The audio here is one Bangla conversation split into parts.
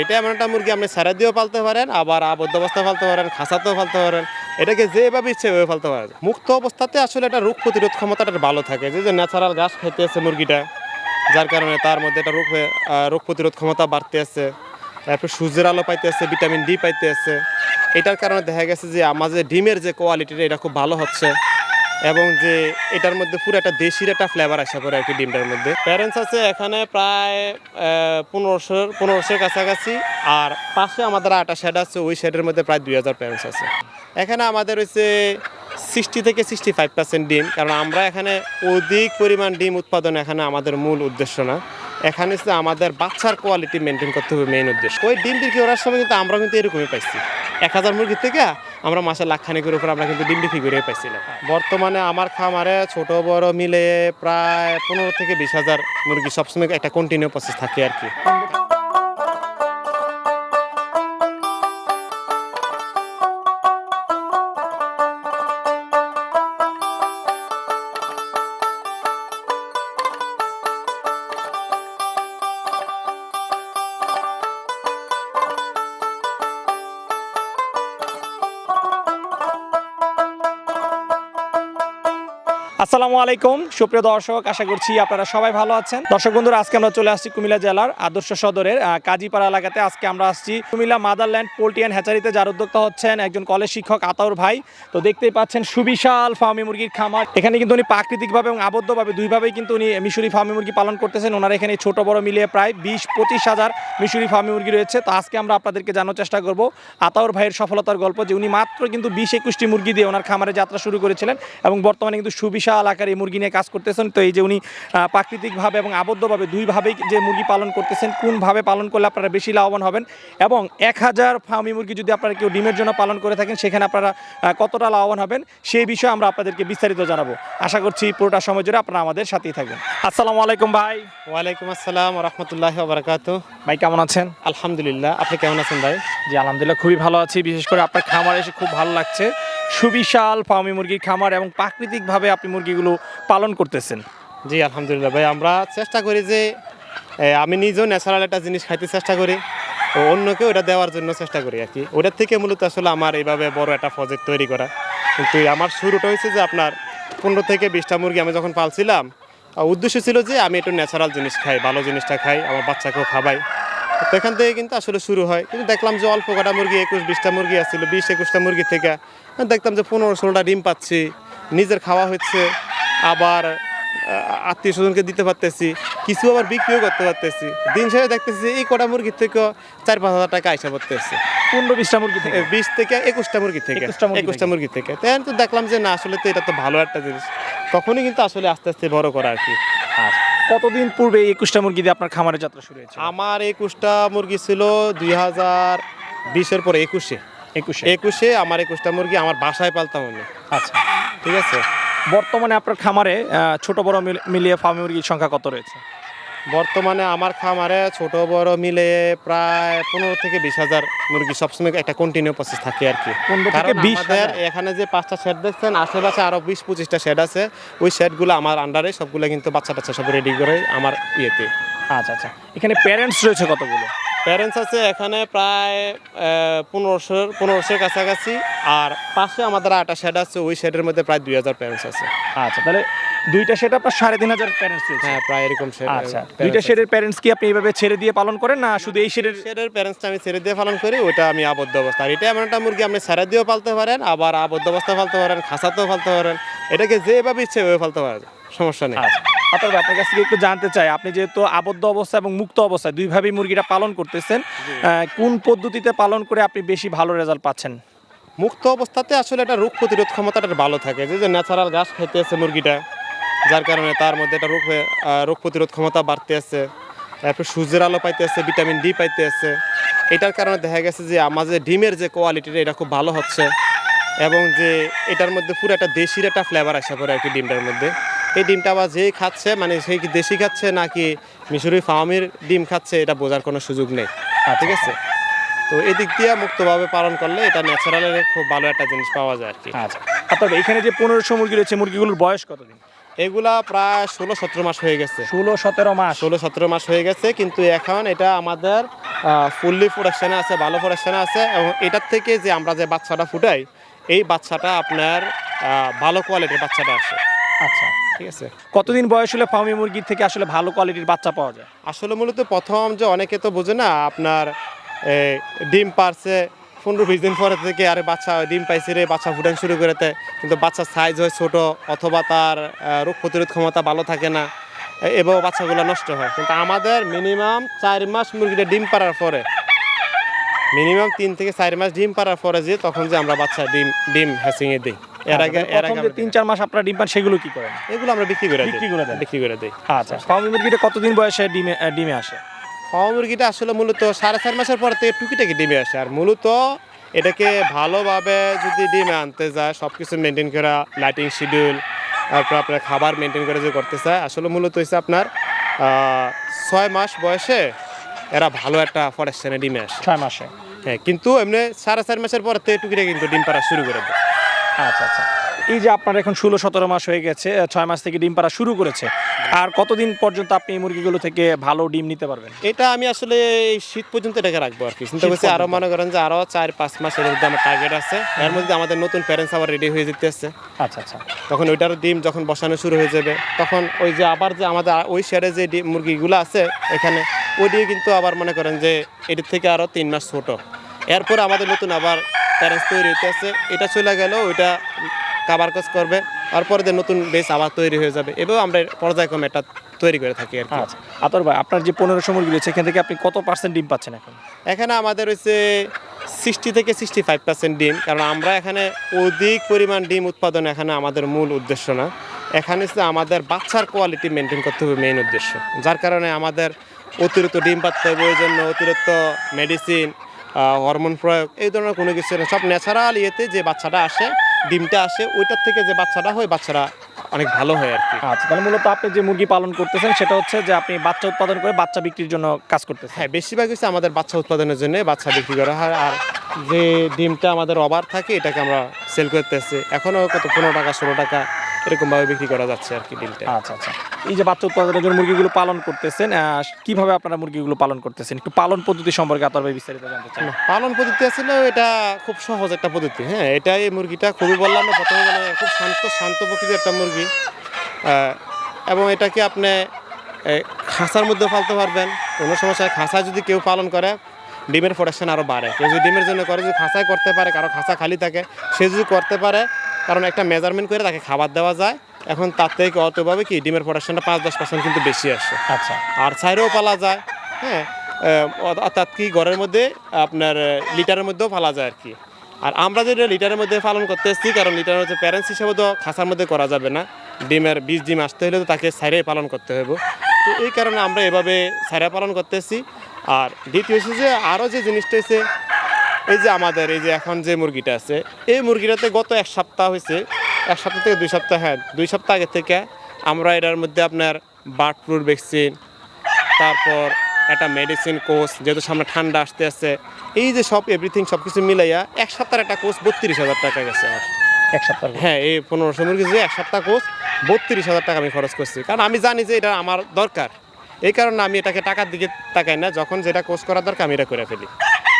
এটা এমন একটা মুরগি, আপনি সারা দিয়েও পালতে পারেন, আবার আবদ্ধ অবস্থায় পালতে পারেন, খাসাতেও পালতে পারেন। এটাকে যেভাবে ইচ্ছে ওইভাবে পালতে পারেন। মুক্ত অবস্থাতে আসলে এটা রোগ প্রতিরোধ ক্ষমতাটা ভালো থাকে। যে যে ন্যাচারাল ঘাস খাইতে আছে মুরগিটা, যার কারণে তার মধ্যে একটা রোগ রোগ প্রতিরোধ ক্ষমতা বাড়তে আছে। তারপর সূর্যের আলো পাইতে আছে ভিটামিন ডি পাইতে আছে। এটার কারণে দেখা গেছে যে আমাদের ডিমের যে কোয়ালিটিটা এটা খুব ভালো হচ্ছে। এবং যে এটার মধ্যে পুরো একটা দেশির একটা ফ্লেভার আসা করে আর কি ডিমটার মধ্যে। প্যারেন্টস আছে এখানে প্রায় পনেরোশোর পনেরোশোর কাছাকাছি। আর পাশে আমাদের আটা শেড আছে, ওই শেডের মধ্যে প্রায় দুই হাজার প্যারেন্টস আছে। এখানে আমাদের হচ্ছে সিক্সটি থেকে সিক্সটি ফাইভ পার্সেন্ট ডিম। কারণ আমরা এখানে অধিক পরিমাণ ডিম উৎপাদন এখানে আমাদের মূল উদ্দেশ্য না। এখানে হচ্ছে আমাদের বাচ্চার কোয়ালিটি মেনটেন করতে হবে মেইন উদ্দেশ্য। ওই ডিম বিক্রি করার সময় কিন্তু আমরা কিন্তু এরকমই পাইছি। এক হাজার মুরগির থেকে আমরা মাসে লাখ খানিকের উপর আমরা কিন্তু ডিম বিক্রি করে পাইছিলাম বর্তমানে আমার খামারে ছোট, বড় মিলে প্রায় পনেরো থেকে বিশ হাজার মুরগি সবসময় একটা কন্টিনিউ প্রসেস থাকে আর কি। আসসালামু আলাইকুম। সুপ্রিয় দর্শক, আশা করছি আপনারা সবাই ভালো আছেন। দর্শক বন্ধুরা, আজকে আমরা চলে আসছি কুমিল্লা জেলার আদর্শ সদরের কাজীপাড়া এলাকাতে। আজকে আমরা আসছি কুমিল্লা মাদারল্যান্ড পোল্ট্রি অ্যান্ড হ্যাচারিতে। যার উদ্যোক্তা হচ্ছেন একজন কলেজ শিক্ষক আতাউর ভাই। তো দেখতেই পাচ্ছেন সুবিশাল ফার্মি মুরগির খামার। এখানে কিন্তু উনি প্রাকৃতিকভাবে এবং আবদ্ধভাবে দুইভাবেই কিন্তু উনি মিশরি ফার্মি মুরগি পালন করতেছেন। ওনার এখানে ছোট, বড় মিলিয়ে প্রায় বিশ, পঁচিশ হাজার মিশরি ফার্মি মুরগি রয়েছে। তো আজকে আমরা আপনাদেরকে জানার চেষ্টা করব আতাউর ভাইয়ের সফলতার গল্প যে উনি মাত্র কিন্তু বিশ, একুশটি মুরগি দিয়ে ওনার খামারে যাত্রা শুরু করেছিলেন এবং বর্তমানে কিন্তু সুবিশাল আকারে এই মুরগি নিয়ে কাজ করতেছেন। তো এই যে উনি প্রাকৃতিকভাবে এবং আবদ্ধভাবে দুইভাবেই যে মুরগি পালন করতেছেন কোনভাবে পালন করলে আপনারা বেশি লাভবান হবেন? এবং এক হাজার ফার্মি মুরগি যদি আপনারা কেউ ডিমের জন্য পালন করে থাকেন সেখানে আপনারা কতটা লাভবান হবেন? সেই বিষয়ে আমরা আপনাদেরকে বিস্তারিত জানাব। আশা করছি পুরোটা সময় জুড়ে আপনারা আমাদের সাথেই থাকবেন। আসসালামু আলাইকুম ভাই। ওয়ালাইকুম আসসালাম রহমতুল্লাহ বারাকাত ভাই কেমন আছেন? আলহামদুলিল্লাহ আপনি কেমন আছেন ভাই? জি আলহামদুলিল্লাহ খুবই ভালো আছি। বিশেষ করে আপনার খামার এসে খুব ভালো লাগছে। সুবিশাল ফার্মি মুরগির খামার এবং প্রাকৃতিকভাবে আপনি মুরগিগুলো পালন করতেছেন। জি, আলহামদুলিল্লাহ ভাই, আমরা চেষ্টা করি যে আমি নিজেও ন্যাচারাল একটা জিনিস খাইতে চেষ্টা করি ও অন্যকে ওটা দেওয়ার জন্য চেষ্টা করি আর কি। ওটার থেকে মূলত আসলে আমার এইভাবে বড় একটা প্রজেক্ট তৈরি করা। কিন্তু আমার শুরুটা হয়েছে যে আপনার পনেরো থেকে বিশটা মুরগি আমি যখন পালছিলাম উদ্দেশ্য ছিল যে আমি একটু ন্যাচারাল জিনিস খাই, ভালো জিনিসটা খাই, আমার বাচ্চাকেও খাবাই তো এখান থেকে কিন্তু আসলে শুরু হয়। কিন্তু দেখলাম যে অল্প কটা মুরগি একুশ বিশটা মুরগি আসছিল বিশ একুশটা মুরগি থেকে। দেখতাম যে পনেরো ষোলোটা ডিম পাচ্ছি নিজের খাওয়া হচ্ছে আবার আত্মীয় স্বজনকে দিতে পারতেছি কিছু আবার বিক্রিও করতে পারতেছি। দিন শেষে দেখতেছি যে এই কটা মুরগির থেকে চার পাঁচ হাজার টাকা আইসা পড়তেছে পনেরো বিশটা মুরগি থেকে? বিশ থেকে একুশটা মুরগি থেকে। একুশটা মুরগি থেকে। তাই তো দেখলাম যে না আসলে তো এটা তো ভালো একটা জিনিস। তখনই কিন্তু আসলে আস্তে আস্তে বড় করা আর কি। আচ্ছা কতদিন পূর্বে এই একুশটা মুরগি দিয়ে আপনার খামারে যাত্রা শুরু হয়েছে আমার একুশটা মুরগি ছিল দুই হাজার বিশের পরে একুশে। একুশে। একুশে আমার একুশটা মুরগি আমার বাসায় পালতাম আমি। আচ্ছা। ঠিক আছে? বর্তমানে আপনার খামারে ছোট বড় মিল- মিলিয়ে ফার্ম মুরগির সংখ্যা কত রয়েছে? বর্তমানে আমার খামারে ছোট বড় মিলে প্রায় পনেরো থেকে বিশ হাজার মুরগি সবসময় একটা কন্টিনিউ প্রসেস থাকে আর কি। 15 থেকে কারণ আমাদের হাজার? এখানে যে পাঁচটা শেড দেখছেন আশেপাশে আরও বিশ পঁচিশটা শেড আছে। ওই শেডগুলো আমার আন্ডারে সবগুলো কিন্তু বাচ্চা টাচ্চা সব রেডি করে আমার ইয়েতে। আচ্ছা আচ্ছা। এখানে প্যারেন্টস রয়েছে কতগুলো? প্যারেন্টস আছে এখানে প্রায় পনেরোশোর পনেরোশোর কাছাকাছি। আর পাশে আমাদের আটা শেড আছে ওই শেডের মধ্যে প্রায় দুই হাজার প্যারেন্টস আছে। আচ্ছা তাহলে দুইটা সেট আপনার সাড়ে তিন হাজার প্যারেন্টস হ্যাঁ প্রায় এরকম আচ্ছা দুইটা শেডের প্যারেন্টস কি আপনি এইভাবে ছেড়ে দিয়ে পালন করেন না শুধু এই শেডের শেডের প্যারেন্টসটা আমি ছেড়ে দিয়ে পালন করি ওইটা আমি আবদ্ধ অবস্থা। আর এটা এমন একটা মুরগি আপনি ছেড়ে দিয়েও পালতে পারেন আবার আবদ্ধ অবস্থায় পালতে পারেন খাসাতেও পালতে পারেন। এটাকে যেভাবে ইচ্ছে ওইভাবে পালতে পারেন সমস্যা নেই। আচ্ছা অতএব আপনার কাছ থেকে একটু জানতে চাই আপনি যেহেতু আবদ্ধ অবস্থা এবং মুক্ত অবস্থায় দুইভাবেই মুরগিটা পালন করতেছেন কোন পদ্ধতিতে পালন করে আপনি বেশি ভালো রেজাল্ট পাচ্ছেন? মুক্ত অবস্থাতে আসলে একটা রোগ প্রতিরোধ ক্ষমতাটা ভালো থাকে যে যে ন্যাচারাল ঘাস খাইতে আছে মুরগিটা। যার কারণে তার মধ্যে একটা রোগ রোগ প্রতিরোধ ক্ষমতা বাড়তে আছে। তারপর সূর্যের আলো পাইতে আছে, ভিটামিন ডি পাইতে আছে। এটার কারণে দেখা গেছে যে আমাদের ডিমের যে কোয়ালিটিটা এটা খুব ভালো হচ্ছে। এবং যে এটার মধ্যে পুরো একটা দেশির একটা ফ্লেভার আসা করে আর কি ডিমটার মধ্যে। এই ডিমটা আবার যেই খাচ্ছে মানে সেই কি দেশি খাচ্ছে নাকি মিশরি ফার্মের ডিম খাচ্ছে, এটা বোঝার কোনো সুযোগ নেই। ঠিক আছে? তো এদিক দিয়ে মুক্তভাবে পালন করলে এটা ন্যাচারালের খুব ভালো একটা জিনিস পাওয়া যায় আর কি। আচ্ছা। অতএব এখানে যে পনেরোশো মুরগি রয়েছে, মুরগিগুলোর বয়স কতদিন? এগুলা প্রায় ষোলো সতেরো মাস হয়ে গেছে। ষোলো সতেরো মাস। ষোলো সতেরো মাস হয়ে গেছে কিন্তু এখন এটা আমাদের ফুললি প্রোডাকশানে আছে ভালো প্রোডাকশানে আছে এবং এটার থেকে যে আমরা যে বাচ্চাটা ফুটাই এই বাচ্চাটা আপনার ভালো কোয়ালিটির বাচ্চাটা আসে। আচ্ছা ঠিক আছে। কতদিন বয়স হলে ফার্মি মুরগির থেকে আসলে ভালো কোয়ালিটির বাচ্চা পাওয়া যায়? আসলে মূলত প্রথম যে অনেকে তো বোঝে না আপনার ডিম পারছে পনেরো বিশ দিন পরে থেকে আরে বাচ্চা ডিম পাইছে রে বাচ্চা ফুটান শুরু করেতে কিন্তু বাচ্চার সাইজ হয় ছোট অথবা তার রোগ প্রতিরোধ ক্ষমতা ভালো থাকে না এবং বাচ্চাগুলো নষ্ট হয়। কিন্তু আমাদের মিনিমাম চার মাস মুরগিটা ডিম পাড়ার পরে মিনিমাম তিন থেকে চার মাস ডিম পাড়ার পরে যে তখন যে আমরা বাচ্চা ডিম ডিম হ্যাসিংয়ে দিই। এর আগে এর আগে তিন চার মাস আপনারা ডিম পান সেগুলো কি করেন? এগুলো আমরা বিক্রি করে দিই। বিক্রি করে দেন? বিক্রি করে দিই। আচ্ছা ফার্মি মুরগিটা কতদিন বয়সে ডিমে ডিমে আসে? ফাওয়া মুরগিটা আসলে মূলত সাড়ে চার মাসের পর থেকে টুকিটাকি ডিমে আসে। আর মূলত এটাকে ভালোভাবে যদি ডিমে আনতে যায় সব কিছু মেনটেন করা লাইটিং শিডিউল তারপর আপনার খাবার মেনটেন করে যে করতে চায় আসলে মূলত হচ্ছে আপনার ছয় মাস বয়সে এরা ভালো একটা ফরেস্টানে ডিমে আসে। ছয় মাসে? হ্যাঁ কিন্তু এমনি সাড়ে চার মাসের পর থেকে টুকিটাকি কিন্তু ডিম পাড়া শুরু করে দেয়। আচ্ছা আচ্ছা। এই যে আপনার এখন ষোলো সতেরো মাস হয়ে গেছে ছয় মাস থেকে ডিম পাড়া শুরু করেছে আর কতদিন পর্যন্ত আপনি এই মুরগিগুলো থেকে ভালো ডিম নিতে পারবেন? এটা আমি আসলে এই শীত পর্যন্ত এটাকে রাখব আর কি। চিন্তা করছি আরও পর্যন্ত। মনে করেন যে আরও চার পাঁচ মাসের মধ্যে আমার টার্গেট আছে। এর মধ্যে আমাদের নতুন প্যারেন্টস আবার রেডি হয়ে যেতে আছে আচ্ছা আচ্ছা। তখন ওইটার ডিম যখন বসানো শুরু হয়ে যাবে তখন ওই যে আবার যে আমাদের ওই শেয়ারে যে ডিম মুরগিগুলো আছে এখানে ওই দিয়ে কিন্তু আবার মনে করেন যে এটির থেকে আরও তিন মাস ছোট। এরপর আমাদের নতুন আবার প্যারেন্টস তৈরি হতে আছে এটা চলে গেল ওইটা কাবার কাজ করবে। তারপরে যে নতুন বেস আবার তৈরি হয়ে যাবে এভাবে আমরা পর্যায়ক্রমে এটা তৈরি করে থাকি আর কি। আচ্ছা আতর ভাই আপনার যে পনেরোশো মুরগি রয়েছে এখান থেকে আপনি কত পার্সেন্ট ডিম পাচ্ছেন এখন? এখানে আমাদের হচ্ছে সিক্সটি থেকে সিক্সটি ফাইভ পার্সেন্ট ডিম কারণ আমরা এখানে অধিক পরিমাণ ডিম উৎপাদন এখানে আমাদের মূল উদ্দেশ্য না। এখানে হচ্ছে আমাদের বাচ্চার কোয়ালিটি মেনটেন করতে হবে মেইন উদ্দেশ্য যার কারণে আমাদের অতিরিক্ত ডিম পাততে হবে ওই জন্য অতিরিক্ত মেডিসিন হরমোন প্রয়োগ এই ধরনের কোনো কিছু না। সব ন্যাচারাল ইয়েতে যে বাচ্চাটা আসে ডিমটা আসে ওইটার থেকে যে বাচ্চাটা হয় বাচ্চারা অনেক ভালো হয় আর কি। আচ্ছা তাহলে মূলত আপনি যে মুরগি পালন করতেছেন সেটা হচ্ছে যে আপনি বাচ্চা উৎপাদন করে বাচ্চা বিক্রির জন্য কাজ করতেছেন। হ্যাঁ বেশিরভাগ হচ্ছে আমাদের বাচ্চা উৎপাদনের জন্য বাচ্চা বিক্রি করা হয় আর যে ডিমটা আমাদের অবার থাকে এটাকে আমরা সেল করতেছি। এখনও কত পনেরো টাকা ষোলো টাকা এরকমভাবে বিক্রি করা যাচ্ছে আর কি ডিমটা। আচ্ছা আচ্ছা। এই যে বাচ্চা উৎপাদনের জন্য মুরগিগুলো পালন করতেছেন কীভাবে আপনারা মুরগিগুলো পালন করতেছেন? একটু পালন পদ্ধতি সম্পর্কে আতর ভাই বিস্তারিত জানতে চাই। পালন পদ্ধতি আছিল এটা খুব সহজ একটা পদ্ধতি হ্যাঁ? এটা এই মুরগিটা খুবই বললাম না, প্রথমে মানে খুব শান্ত শান্ত প্রকৃতির একটা মুরগি এবং এটাকে আপনি খাঁচার মধ্যে পালতে পারবেন, কোনো সমস্যা খাঁচা যদি কেউ পালন করে, ডিমের প্রোডাকশন আরও বাড়ে। কেউ যদি ডিমের জন্য করে, যদি খাঁচায় করতে পারে, কারও খাঁচা খালি থাকে, সে যদি করতে পারে, কারণ একটা মেজারমেন্ট করে তাকে খাবার দেওয়া যায়। এখন তার থেকে অতভাবে কি ডিমের প্রোডাকশনটা পাঁচ দশ পার্সেন্ট কিন্তু বেশি আসে। আচ্ছা। আর ছাইরেও পালা যায় হ্যাঁ? অর্থাৎ কি ঘরের মধ্যে আপনার লিটারের মধ্যেও পালা যায় আর কি। আর আমরা যেটা লিটারের মধ্যে পালন করতে এসেছি কারণ লিটারের মধ্যে প্যারেন্টস হিসেবে তো খাঁচার মধ্যে করা যাবে না। ডিমের বীজ ডিম আসতে হলে তো তাকে সাইরে পালন করতে হবে তো এই কারণে আমরা এভাবে সাইরা পালন করতে করতেছি। আর দ্বিতীয় হচ্ছে যে আরও যে জিনিসটা হচ্ছে এই যে আমাদের এই যে এখন যে মুরগিটা আছে এই মুরগিটাতে গত এক সপ্তাহ হয়েছে এক সপ্তাহ থেকে দুই সপ্তাহ হ্যাঁ দুই সপ্তাহ আগে থেকে আমরা এটার মধ্যে আপনার বার্ড ফ্লুর ভ্যাকসিন তারপর একটা মেডিসিন কোর্স যেহেতু সামনে ঠান্ডা আসতে আসছে এই যে সব এভরিথিং সব কিছু মিলাইয়া এক সপ্তাহের একটা কোর্স বত্রিশ হাজার টাকা গেছে আমার। এক সপ্তাহ হ্যাঁ এই পনেরোশো মুরগি যে এক সপ্তাহ কোর্স বত্রিশ হাজার টাকা আমি খরচ করছি। কারণ আমি জানি যে এটা আমার দরকার। এই কারণে আমি এটাকে টাকার দিকে তাকাই না যখন যেটা কোর্স করার দরকার আমি এটা করে ফেলি।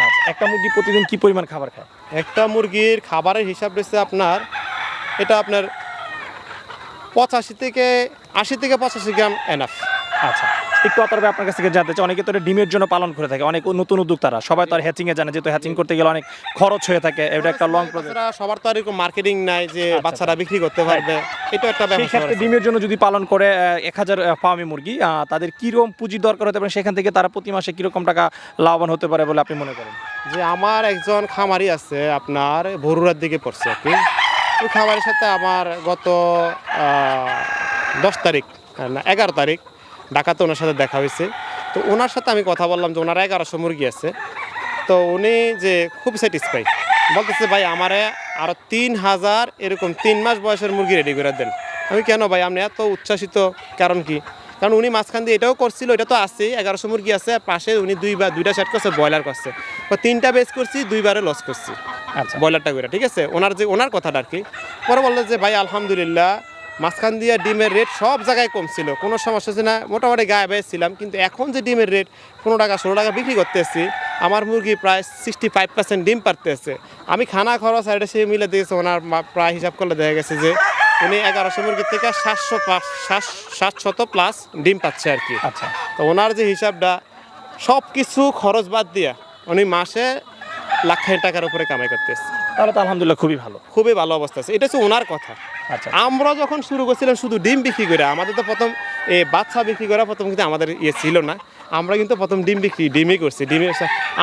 আচ্ছা একটা মুরগি প্রতিদিন কি পরিমাণ খাবার খায়? একটা মুরগির খাবারের হিসাব রয়েছে আপনার এটা আপনার পঁচাশি থেকে আশি থেকে পঁচাশি গ্রাম এনাফ আচ্ছা একটু অতর্বে আপনার কাছ থেকে জানতে চাই অনেকে তো এটা ডিমের জন্য পালন করে থাকে অনেক নতুন উদ্যোক্তারা সবাই তো আর হ্যাচিং এ জানে যেহেতু হ্যাচিং করতে গেলে অনেক খরচ হয়ে থাকে এটা একটা লং বাচ্চারা সবার তো আর এরকম মার্কেটিং নাই যে আচ্ছা, বাচ্চারা বিক্রি করতে পারবে এটা একটা ব্যবসা ডিমের জন্য যদি পালন করে এক হাজার ফার্মি মুরগি তাদের কীরকম পুঁজির দরকার হতে পারে সেখান থেকে তারা প্রতি মাসে কীরকম টাকা লাভবান হতে পারে বলে আপনি মনে করেন? যে আমার একজন খামারি আছে আপনার ভরুরার দিকে পড়ছে কি? ওই খাবারের সাথে আমার গত দশ তারিখ, না, এগারো তারিখ ঢাকাতে ওনার সাথে দেখা হয়েছে। তো ওনার সাথে আমি কথা বললাম যে ওনার এগারোশো মুরগি আছে। তো উনি যে খুব স্যাটিসফাই বলতেছে, ভাই, আমারে আরও তিন হাজার এরকম তিন মাস বয়সের মুরগি রেডি করে দেন। আমি, কেন ভাই? আপনি এত উচ্ছ্বাসিত, কারণ কি? কারণ উনি মাঝখান দিয়ে এটাও করছিল এটা তো আছেই এগারোশো মুরগি আছে পাশে উনি দুইবার দুইটা সেট করছে ব্রয়লার করছে। তো তিনটা বেচ করছি দুইবারে লস করছি। আচ্ছা। ব্রয়লারটা করে ঠিক আছে? ওনার যে ওনার কথাটা আর কি পরে বলল যে ভাই আলহামদুলিল্লাহ মাঝখান দিয়ে ডিমের রেট সব জায়গায় কম ছিল কোনো সমস্যা ছিল না। মোটামুটি গায়ে বেয়ে ছিলাম কিন্তু এখন যে ডিমের রেট পনেরো টাকা ষোলো টাকা বিক্রি করতেছি আমার মুরগি প্রায় সিক্সটি ফাইভ পার্সেন্ট ডিম পারতেছে। আমি খানা খরচ আর এটা সে মিলে দিয়েছে ওনার মা- প্রায় হিসাব করলে দেখা গেছে যে উনি এগারোশো মুরগির থেকে সাতশো সাতশত প্লাস ডিম পাচ্ছে আর কি। আচ্ছা। তো ওনার যে হিসাবটা সব কিছু খরচ বাদ দিয়া উনি মাসে লাখ টাকার উপরে কামাই করতেছে তাহলে তো আলহামদুলিল্লাহ খুবই ভালো। খুবই ভালো অবস্থা আছে। এটা হচ্ছে ওনার কথা। আচ্ছা। আমরা যখন শুরু করছিলাম শুধু ডিম বিক্রি করে আমাদের তো প্রথম এ বাচ্চা বিক্রি করা প্রথম কিন্তু আমাদের ইয়ে ছিল না। আমরা কিন্তু প্রথম ডিম বিক্রি ডিমই করছি। ডিমের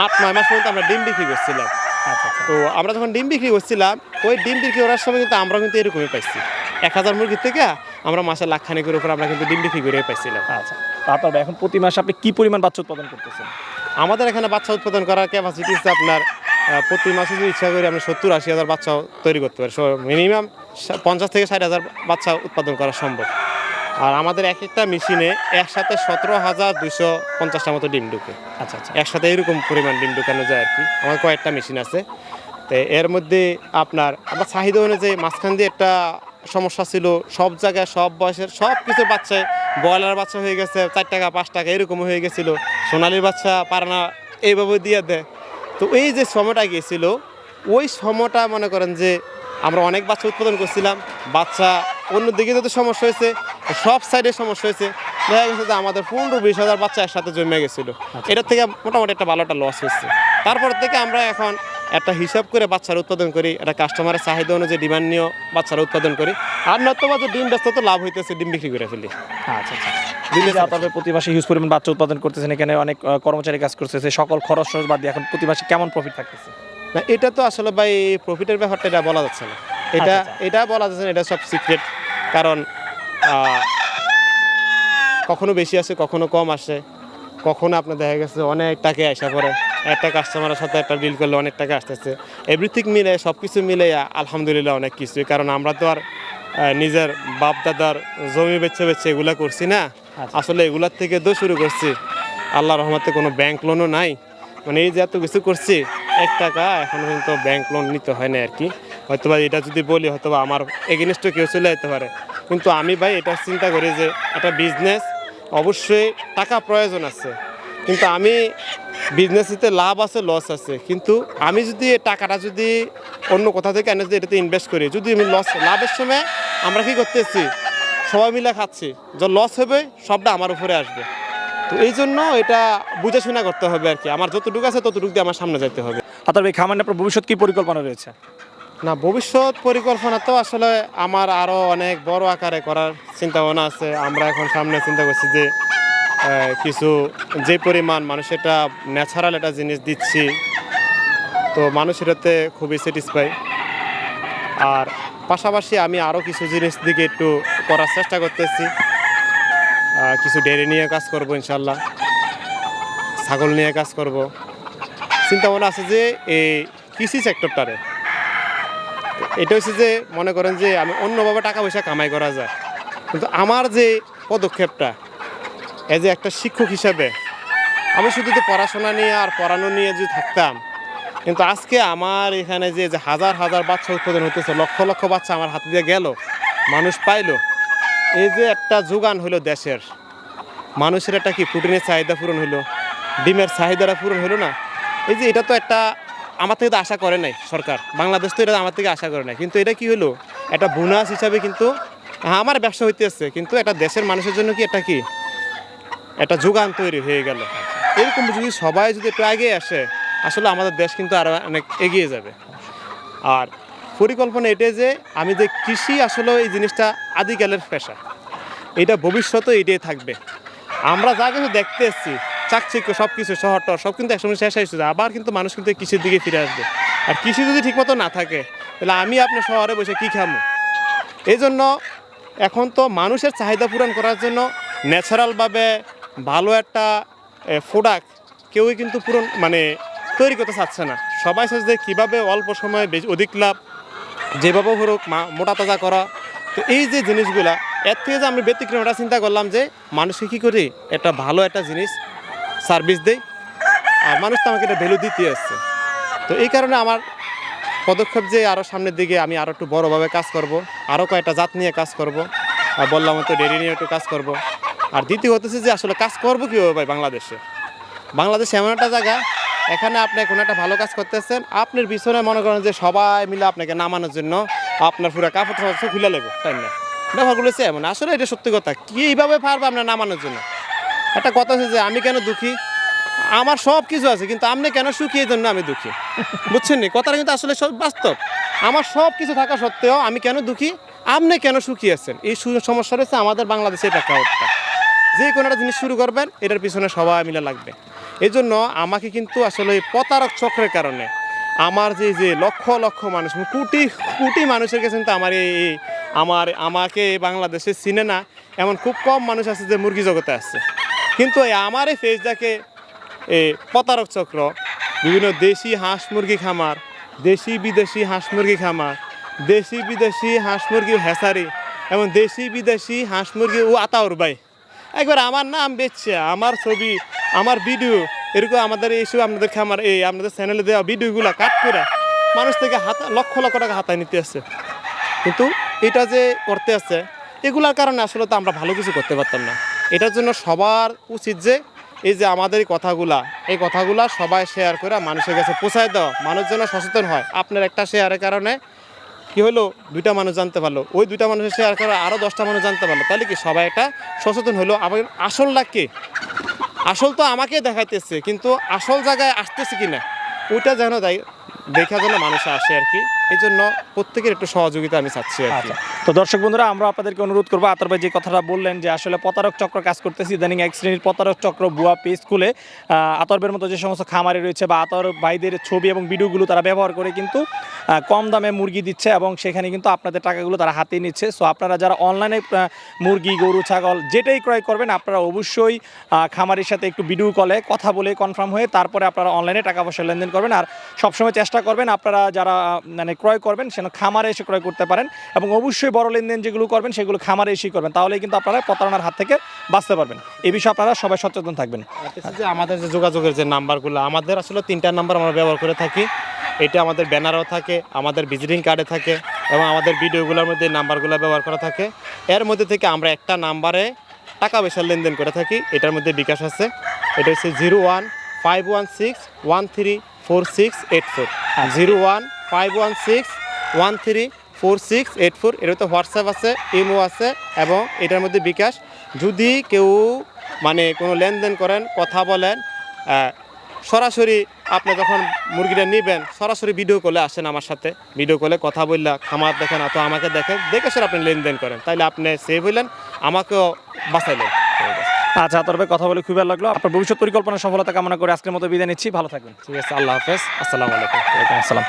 আট নয় মাস পর্যন্ত আমরা ডিম বিক্রি করছিলাম। আচ্ছা আচ্ছা। তো আমরা যখন ডিম বিক্রি করছিলাম ওই ডিম বিক্রি করার সময় কিন্তু আমরা কিন্তু এরকমই পাইছি। এক হাজার মুরগির থেকে আমরা মাসে লাখ খানিকের উপর আমরা কিন্তু ডিম বিক্রি করে পাইছিলাম। আচ্ছা তারপর এখন প্রতি মাসে আপনি কি পরিমাণ বাচ্চা উৎপাদন করতেছেন? আমাদের এখানে বাচ্চা উৎপাদন করার ক্যাপাসিটি হচ্ছে আপনার প্রতি মাসে যদি ইচ্ছা করি আমরা সত্তর আশি হাজার বাচ্চা তৈরি করতে পারি মিনিমাম পঞ্চাশ থেকে ষাট হাজার বাচ্চা উৎপাদন করা সম্ভব। আর আমাদের এক একটা মেশিনে একসাথে সতেরো হাজার দুশো পঞ্চাশটা মতো ডিম ঢুকে। আচ্ছা আচ্ছা। একসাথে এরকম পরিমাণ ডিম ঢুকানো যায় আর কি। আমার কয়েকটা মেশিন আছে। তো এর মধ্যে আপনার আমরা চাহিদা অনুযায়ী মাঝখান দিয়ে একটা সমস্যা ছিল। সব জায়গায় সব বয়সের সব কিছু বাচ্চায় ব্রয়লার বাচ্চা হয়ে গেছে চার টাকা পাঁচ টাকা এরকম হয়ে গেছিল। সোনালির বাচ্চা পারে না এইভাবে দিয়ে দেয়। তো এই যে সময়টা গিয়েছিল ওই সময়টা মনে করেন যে আমরা অনেক বাচ্চা উৎপাদন করছিলাম। বাচ্চা অন্যদিকে যত সমস্যা হয়েছে সব সাইডে সমস্যা হয়েছে। দেখা গেছে যে আমাদের পনেরো বিশ হাজার বাচ্চা একসাথে জমে গেছিল। এটার থেকে মোটামুটি একটা ভালো একটা লস হয়েছে। তারপর থেকে আমরা এখন একটা হিসাব করে বাচ্চার উৎপাদন করি একটা কাস্টমারের চাহিদা অনুযায়ী ডিমান্ড নিয়েও বাচ্চারা উৎপাদন করি। আর নতুবা যে ডিম ব্যস্ত তো লাভ হইতেছে ডিম বিক্রি করে ফেলি। আচ্ছা আচ্ছা। দিনে প্রতি মাসে হিউজ পরিমাণ বাচ্চা উৎপাদন করতেছেন এখানে অনেক কর্মচারী কাজ করতেছে সকল খরচ খরচ বাদ দিয়ে এখন প্রতি মাসে কেমন প্রফিট থাকতেছে? না এটা তো আসলে ভাই প্রফিটের ব্যাপারটা এটা বলা যাচ্ছে না। এটা আচ্ছা, আচ্ছা। এটা বলা যাচ্ছে না এটা সব সিক্রেট কারণ কখনো বেশি আসে কখনো কম আসে। কখনো আপনার দেখা গেছে অনেক টাকা আসা পড়ে। একটা কাস্টমারের সাথে একটা ডিল করলে অনেক টাকা আসতেছে। এভরিথিং মিলে সব কিছু মিলে আলহামদুলিল্লাহ অনেক কিছু। কারণ আমরা তো আর নিজের বাপ দাদার জমি বেচে বেচে এগুলা করছি না। আচ্ছা। আসলে এগুলার থেকে তো শুরু করছি। আল্লাহ রহমতে কোনো ব্যাংক লোনও নাই। মানে এই যে এত কিছু করছি এক টাকা এখন কিন্তু ব্যাংক লোন নিতে হয় না আর কি। হয়তো বা এটা যদি বলি হয়তো বা আমার এগেনস্টও কেউ চলে যেতে পারে। কিন্তু আমি ভাই এটা চিন্তা করি যে একটা বিজনেস অবশ্যই টাকা প্রয়োজন আছে। কিন্তু আমি বিজনেসেতে লাভ আছে লস আছে। কিন্তু আমি যদি এই টাকাটা যদি অন্য কোথা থেকে এনে যদি এটাতে ইনভেস্ট করি যদি আমি লস লাভের সময় আমরা কি করতেছি? সবাই মিলে খাচ্ছি। যে লস হবে সবটা আমার উপরে আসবে। তো এই জন্য এটা বুঝাশোনা করতে হবে আর কি। আমার যতটুকু আছে ততটুকু দিয়ে আমার সামনে যেতে হবে। আপনার এই খামার আপনার ভবিষ্যৎ কি পরিকল্পনা রয়েছে? না ভবিষ্যৎ পরিকল্পনা তো আসলে আমার আরও অনেক বড় আকারে করার চিন্তা ভাবনা আছে। আমরা এখন সামনে চিন্তা করছি যে কিছু যে পরিমাণ মানুষ এটা ন্যাচারাল একটা জিনিস দিচ্ছি, তো মানুষ এটাতে খুবই স্যাটিসফাই আর পাশাপাশি আমি আরও কিছু জিনিস দিকে একটু করার চেষ্টা করতেছি। কিছু ডেয়ারি নিয়ে কাজ করব ইনশাল্লাহ ছাগল নিয়ে কাজ করব। চিন্তা ভাবনা আছে যে এই কৃষি সেক্টরটারে এটা হচ্ছে যে মনে করেন যে আমি অন্যভাবে টাকা পয়সা কামাই করা যায়। কিন্তু আমার যে পদক্ষেপটা এজ এ একটা শিক্ষক হিসাবে, আমি শুধু তো পড়াশোনা নিয়ে আর পড়ানো নিয়ে যদি থাকতাম, কিন্তু আজকে আমার এখানে যে হাজার হাজার বাচ্চা উৎপাদন হতেছে লক্ষ লক্ষ বাচ্চা আমার হাত দিয়ে গেল, মানুষ পাইলো। এই যে একটা যোগান হলো দেশের, মানুষের একটা কি প্রোটিনের চাহিদা পূরণ হলো ডিমের চাহিদাটা পূরণ হলো না? এই যে এটা তো একটা আমার থেকে তো আশা করে নাই সরকার, বাংলাদেশ তো এটা আমার থেকে আশা করে নাই, কিন্তু এটা কি হলো একটা বোনাস হিসাবে কিন্তু হ্যাঁ আমার ব্যবসা হইতেছে, কিন্তু একটা দেশের মানুষের জন্য কি এটা কি একটা যোগান তৈরি হয়ে গেল। এরকম যদি সবাই যদি একটু এগিয়ে আসে, আসলে আমাদের দেশ কিন্তু আরও অনেক এগিয়ে যাবে। আর পরিকল্পনা এটাই যে, আমি যে কৃষি আসলে এই জিনিসটা আদিকালের পেশা। এটা ভবিষ্যতে এটাই থাকবে। আমরা যা কিছু দেখতে এসেছি, চাকচিক্য সব কিছু শহর টহর, সব কিন্তু একসময় শেষ হয়ে যাবে। আবার কিন্তু মানুষ কিন্তু কৃষির দিকে ফিরে আসবে। আর কৃষি যদি ঠিকমতো না থাকে, তাহলে আমি আপনার শহরে বসে কী খামো? এই জন্য এখন তো মানুষের চাহিদা পূরণ করার জন্য ন্যাচারালভাবে ভালো একটা প্রোডাক্ট কেউই কিন্তু পূরণ মানে তৈরি করতে চাচ্ছে না। সবাই চাচ্ছে যে কীভাবে অল্প সময়ে বেশি অধিক লাভ, যেভাবে হোক, মা- মোটা তাজা করা। তো এই যে জিনিসগুলা, এর থেকে যে আমি ব্যতিক্রম একটা চিন্তা করলাম যে মানুষকে কী করি, একটা ভালো একটা জিনিস সার্ভিস দেই, আর মানুষ তো আমাকে এটা ভ্যালু দিতে আসছে। তো এই কারণে আমার পদক্ষেপ যে আরও সামনের দিকে আমি আরও একটু বড়োভাবে কাজ করব আরও কয়েকটা জাত নিয়ে কাজ করব, আর বললাম তো ডেরি নিয়ে একটু কাজ করব। আর দ্বিতীয় হতেছে যে আসলে কাজ করব কীভাবে ভাই বাংলাদেশে? বাংলাদেশ এমন একটা জায়গা, এখানে আপনি কোনো একটা ভালো কাজ করতেছেন আপনার পিছনে মনে করেন যে সবাই মিলে আপনাকে নামানোর জন্য আপনার পুরো কাপড় টাপড় খুলে নেবে তাই না? ব্যাপারগুলো হচ্ছে এমন, আসলে এটা সত্যি কথা কীভাবে পারব আপনার নামানোর জন্য? একটা কথা আছে যে আমি কেন দুঃখী? আমার সব কিছু আছে, কিন্তু আপনি কেন সুখী এই জন্য আমি দুঃখী? বুঝছেন নি? কথাটা কিন্তু আসলে সব বাস্তব। আমার সব কিছু থাকা সত্ত্বেও আমি কেন দুঃখী? আপনি কেন সুখী আছেন? এই সমস্যা রয়েছে আমাদের বাংলাদেশে প্রেক্ষাপটটা। যে কোনো একটা জিনিস শুরু করবেন, এটার পিছনে সবাই মিলে লাগবে। এই জন্য আমাকে কিন্তু আসলে এই প্রতারক চক্রের কারণে আমার যে যে লক্ষ লক্ষ মানুষ কোটি কোটি মানুষের কাছে কিন্তু আমার এই আমার, আমাকে বাংলাদেশে চিনে না, এমন খুব কম মানুষ আছে যে মুরগি জগতে আছে। কিন্তু এই আমার এই ফেসটাকে এই প্রতারক চক্র, বিভিন্ন দেশি হাঁস মুরগি খামার, দেশি বিদেশি হাঁস মুরগি খামার, দেশি বিদেশি হাঁস মুরগি হেসারি এবং দেশি বিদেশি হাঁস মুরগি ও আতাউর ভাই। একবার আমার নাম বেচছে, আমার ছবি, আমার ভিডিও এরকম আমাদের এইসব আপনাদের খামার এই, আপনাদের চ্যানেলে দেওয়া ভিডিওগুলো কাট করে মানুষ থেকে হাতা, লক্ষ লক্ষ টাকা হাতায় নিতে আসছে। কিন্তু এটা যে করতে আছে এগুলার কারণে আসলে তো আমরা ভালো কিছু করতে পারতাম না। এটার জন্য সবার উচিত যে, এই যে আমাদের এই কথাগুলা এই কথাগুলা সবাই শেয়ার করে মানুষের কাছে পৌঁছায় দেওয়া মানুষ যেন সচেতন হয়। আপনার একটা শেয়ারের কারণে কি হলো? দুইটা মানুষ জানতে পারল। ওই দুইটা মানুষের শেয়ার করে আরও দশটা মানুষ জানতে পারল। তাহলে কি সবাই একটা সচেতন হলো? আবার আসলটা কে? আসল তো আমাকে দেখাইতেছে, কিন্তু আসল জায়গায় আসতেছে কি না? ওইটা যেন দেখা যেন মানুষ আসে আর কি। এই জন্য প্রত্যেকের একটু সহযোগিতা আমি চাচ্ছি আর কি। আচ্ছা। তো দর্শক বন্ধুরা, আমরা আপনাদেরকে অনুরোধ করব আতর ভাই যে কথাটা বললেন যে আসলে প্রতারক চক্র কাজ করতেছি, ইদানিং এক শ্রেণির প্রতারক চক্র বুয়া পেজ স্কুলে আতরবের মতো যে সমস্ত খামারে রয়েছে বা আতর ভাইদের ছবি এবং ভিডিওগুলো তারা ব্যবহার করে কিন্তু কম দামে মুরগি দিচ্ছে এবং সেখানে কিন্তু আপনাদের টাকাগুলো তারা হাতে নিচ্ছে। সো আপনারা যারা অনলাইনে মুরগি, গরু, ছাগল যেটাই ক্রয় করবেন, আপনারা অবশ্যই খামারের সাথে একটু ভিডিও কলে কথা বলে কনফার্ম হয়ে তারপরে আপনারা অনলাইনে টাকা পয়সা লেনদেন করবেন। আর সবসময় চেষ্টা করবেন আপনারা যারা মানে ক্রয় করবেন সেটা খামারে এসে ক্রয় করতে পারেন এবং অবশ্যই বড় লেনদেন যেগুলো করবেন সেগুলো খামারে এসেই করবেন। তাহলেই কিন্তু আপনারা প্রতারণার হাত থেকে বাঁচতে পারবেন। এই বিষয়ে আপনারা সবাই সচেতন থাকবেন। যে আমাদের যে যোগাযোগের যে নাম্বারগুলো আমাদের আসলে তিনটা নাম্বার আমরা ব্যবহার করে থাকি। এটা আমাদের ব্যানারও থাকে আমাদের ভিজিটিং কার্ডে থাকে এবং আমাদের ভিডিওগুলোর মধ্যে নাম্বারগুলো ব্যবহার করা থাকে। এর মধ্যে থেকে আমরা একটা নাম্বারে টাকা পয়সার লেনদেন করে থাকি এটার মধ্যে বিকাশ আছে। এটা হচ্ছে zero one five one six one three four six eight four. Zero one five one six one three four six eight four এর তো হোয়াটসঅ্যাপ আছে ইমো আছে এবং এটার মধ্যে বিকাশ। যদি কেউ মানে কোনো লেনদেন করেন কথা বলেন সরাসরি আপনি যখন মুরগিটা নেবেন সরাসরি ভিডিও কলে আসেন আমার সাথে। ভিডিও কলে কথা বললা খামার দেখেন অথবা আমাকে দেখেন দেখে স্যার আপনি লেনদেন করেন। তাইলে আপনি সেভ হইলেন আমাকেও বাঁচাইলেন। আচ্ছা ভাই কথা বলে খুবই ভালো লাগল। আপনার ভবিষ্যৎ পরিকল্পনা সফলতা কামনা করে আজকের মতো বিদায় নিচ্ছি। ভালো থাকবেন। ঠিক আছে আল্লাহ হাফেজ। আসসালামু আলাইকুম। আসসালাম।